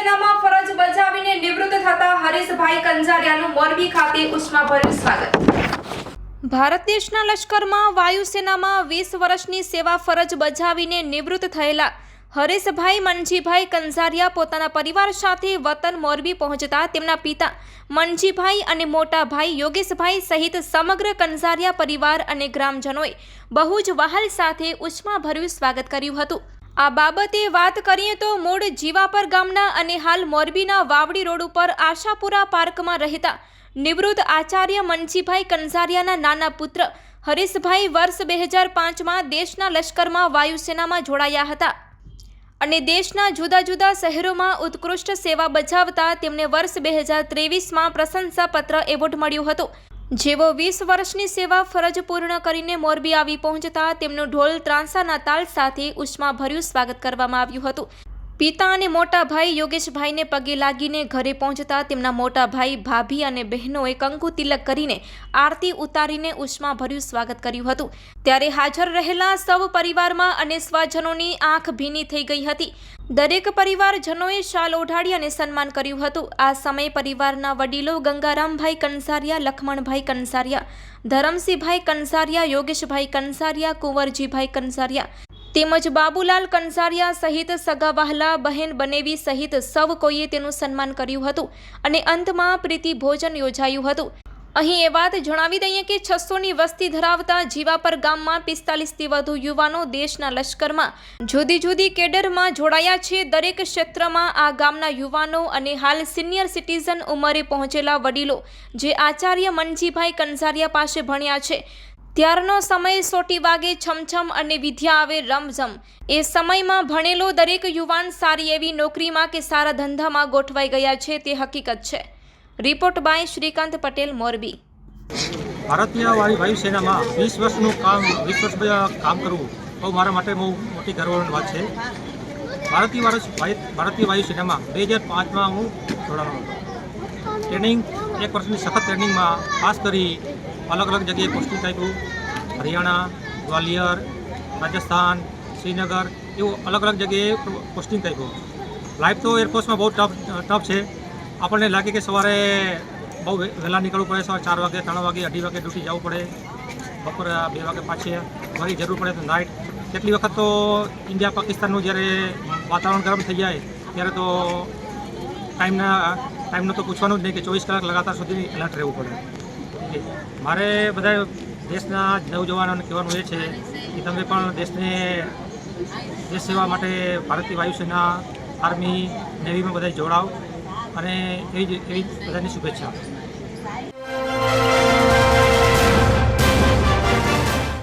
જિલ્લામાં ફરજ બજાવીને નિવૃત્ત થતા હરીશભાઈ કંજારિયાનું મોરબી ખાતે ઉષ્માભર્યું સ્વાગત. ભારત દેશના લશ્કરમાં વાયુસેનામાં વીસ વર્ષની સેવા ફરજ બજાવીને નિવૃત્ત થયેલા હરેશભાઈ મનજીભાઈ કંઝારિયા પોતાના પરિવાર સાથે વતન મોરબી પહોંચતા તેમના પિતા મનજીભાઈ અને મોટા ભાઈ યોગેશભાઈ સહિત સમગ્ર કંઝારિયા પરિવાર અને ગ્રામજનોએ બહુ જ વહાલ સાથે ઉષ્માભર્યું સ્વાગત કર્યું હતું. આ બાબતે વાત કરીએ તો મૂળ જીવાપર ગામના અને હાલ મોરબીના વાવડી રોડ ઉપર આશાપુરા પાર્કમાં રહેતા નિવૃત્ત આચાર્ય મનજીભાઈ કંઝારિયાના નાના પુત્ર હરીશભાઈ વર્ષ બે હજાર પાંચમાં દેશના લશ્કરમાં વાયુસેનામાં જોડાયા હતા. અને દેશના જુદા જુદા શહેરોમાં ઉત્કૃષ્ટ સેવા બજાવતા તેમને વર્ષ બે હજાર ત્રેવીસમાં પ્રશંસાપત્ર એવોર્ડ મળ્યો હતો. જેઓ વીસ વર્ષની સેવા ફરજ પૂર્ણ કરીને મોરબી આવી પહોંચતા તેમનું ઢોલ ત્રાંસાના તાલ સાથે ઉષ્માભર્યું સ્વાગત કરવામાં આવ્યું હતું. પિતા અને મોટા ભાઈ યોગેશભાઈને પગે લાગીને ઘરે પહોંચતા તેમના મોટા ભાઈ ભાભી અને બહેનોએ કંકુ તિલક કરીને આરતી ઉતારીને ઉષ્માભર્યું સ્વાગત કર્યું હતું. ત્યારે હાજર રહેલા સૌ પરિવારમાં અને સ્વજનોની આંખ ભીની થઈ ગઈ હતી. દરેક પરિવારજનોએ શાલ ઓઢાડી અને સન્માન કર્યું હતું. આ સમયે પરિવારના વડીલો ગંગારામભાઈ કંસારિયા, લખમણભાઈ કંસારિયા, ધરમસિંહભાઈ કંસારિયા, યોગેશભાઈ કંસારિયા, કુંવરજીભાઈ કંસારિયા તેમજ બાબુલાલ કંસારિયા સહિત સગા વહાલા બહેન બનેવી સહિત સૌ કોઈએ તેનું સન્માન કર્યું હતું અને અંતમાં પ્રીતિ ભોજન યોજાયું હતું. અહીં એ વાત જણાવી દઈએ કે છસોની વસ્તી ધરાવતા જીવાપર ગામમાં પિસ્તાલીસથી વધુ યુવાનો દેશના લશ્કરમાં જુદી જુદી કેડરમાં જોડાયા છે. દરેક ક્ષેત્રમાં આ ગામના યુવાનો અને હાલ સિનિયર સિટીઝન ઉંમરે પહોંચેલા વડીલો જે આચાર્ય મનજીભાઈ કંસારિયા પાસે ભણ્યા છે. ત્યારનો સમય સોટી વાગે છમછમ અને વિદ્યા આવે રમઝમ. એ સમયમાં ભણેલો દરેક યુવાન સારી એવી નોકરીમાં કે સારા ધંધામાં ગોઠવાઈ ગયા છે તે હકીકત છે. Report by Shrikant Patel, Morbi. ભારતીય વાયુસેનામાં વીસ વર્ષનું કામ, વીસ વર્ષ કામ કરવું બહુ મારા માટે બહુ મોટી ગર્વની વાત છે. ભારતીય ભારતીય વાયુસેનામાં બે હજાર પાંચમાં હું જોડાણો હતો. ટ્રેનિંગ, એક વર્ષની સખત ટ્રેનિંગમાં ખાસ કરી અલગ અલગ જગ્યાએ પોસ્ટિંગ આપ્યું હરિયાણા, ગ્વાલિયર, રાજસ્થાન, શ્રીનગર, એવું અલગ અલગ જગ્યાએ પોસ્ટિંગ આપ્યું લાઈફ તો એરફોર્સમાં બહુ ટફ ટફ છે. આપણને લાગે કે સવારે બહુ વહે- વહેલા નીકળવું પડે, સવારે ચાર વાગે, ત્રણ વાગે, અઢી વાગે ડ્યુટી જવું પડે, બપોરે બે વાગે પાછી ફરી જરૂર પડે તો નાઇટ કેટલી વખત તો ઇન્ડિયા પાકિસ્તાનનું જ્યારે વાતાવરણ ગરમ થઈ જાય, ત્યારે તો ટાઈમના ટાઈમનું તો પૂછવાનું જ નહીં કે ચોવીસ કલાક લગાતાર સુધી એલર્ટ રહેવું પડે. મારે બધા દેશના નવજવાનોને કહેવાનું એ છે કે તમે પણ દેશને, દેશ સેવા માટે ભારતીય વાયુસેના, આર્મી, નેવીમાં બધા જોડાવ અને એવી જ, એવી બધાની શુભેચ્છા.